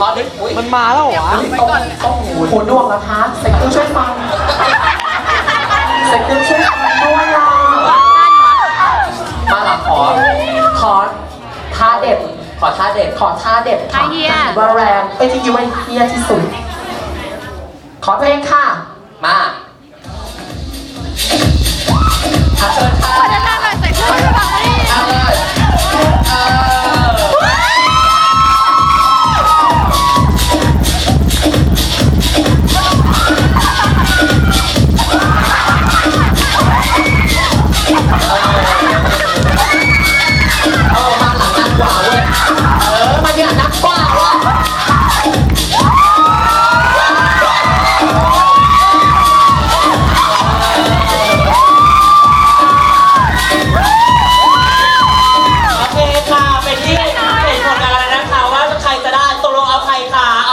ขอดึงอุ้ยมันมาแล้วเหรอวะต้องต้องหูหูวงวล้ะคะเซ็กเตู้ช่วยฟังเซ็กเตู้ช่วยฟังด้วยอะมาหลังขอขอท่าเด็ดขอท่าเด็ดขอท่าเด็ดค่ะไอเฮียว่าแรงไปที่คิดว่าเฮียที่สุด ขอเพลงค่ะ